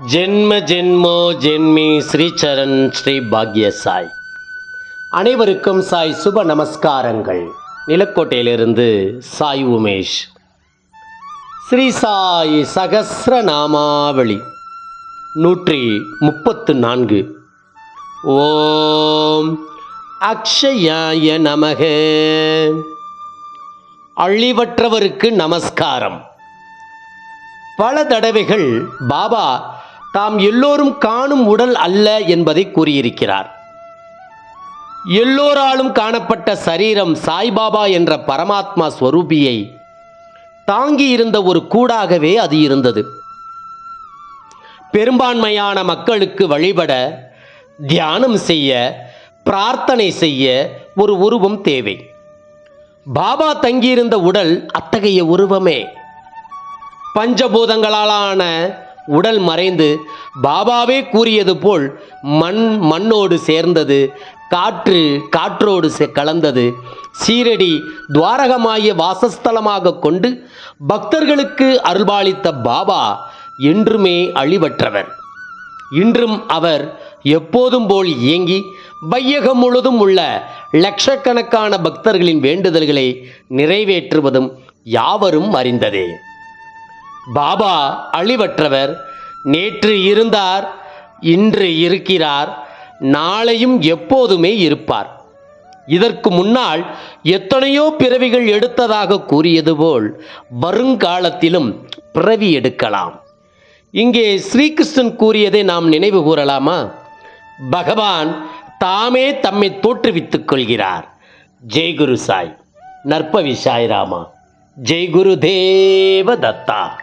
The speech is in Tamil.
ஜென்ம ஜென்மோ ஜென்மி ஸ்ரீசரண் ஸ்ரீ பாக்ய சாய் அனைவருக்கும் சாய் சுப நமஸ்காரங்கள். நிலக்கோட்டையிலிருந்து சாய் உமேஷ். ஸ்ரீ சாய் சகஸ்ர நாமாவளி. நூற்றி முப்பத்து நான்கு. ஓம் அக்ஷயாய நமக. அழிவற்றவருக்கு நமஸ்காரம். பல தடவைகள் பாபா தாம் எல்லோரும் காணும் உடல் அல்ல என்பதை கூறியிருக்கிறார். எல்லோராலும் காணப்பட்ட சரீரம் சாய்பாபா என்ற பரமாத்மா ஸ்வரூபியை தாங்கி இருந்த ஒரு கூடாகவே அது இருந்தது. பெரும்பான்மையான மக்களுக்கு வழிபட தியானம் செய்ய பிரார்த்தனை செய்ய ஒரு உருவம் தேவை. பாபா தங்கியிருந்த உடல் அத்தகைய உருவமே. பஞ்சபூதங்களாலான உடல் மறைந்து பாபாவே கூறியது போல் மண் மண்ணோடு சேர்ந்தது காற்று காற்றோடு சே- கலந்தது. சீரடி துவாரகமாகிய வாசஸ்தலமாக கொண்டு பக்தர்களுக்கு அருள்பாலித்த பாபா என்றுமே அழிவற்றவர். இன்றும் அவர் எப்போதும் போல் இயங்கி வையகம் முழுதும் உள்ள லட்சக்கணக்கான பக்தர்களின் வேண்டுதல்களை நிறைவேற்றுவதும் யாவரும் அறிந்ததே. பாபா அழிவற்றவர். நேற்று இருந்தார் இன்று இருக்கிறார் நாளையும் எப்போதுமே இருப்பார். இதற்கு முன்னால் எத்தனையோ பிறவிகள் எடுத்ததாக கூறியது போல் வருங்காலத்திலும் பிறவி எடுக்கலாம். இங்கே ஸ்ரீகிருஷ்ணன் கூறியதை நாம் நினைவு கூறலாமா? பகவான் தாமே தம்மை தோற்றுவித்துக் கொள்கிறார். ஜெய் குரு சாய் நற்பவி சாய் ராமா. ஜெய் குரு தேவ தத்தா.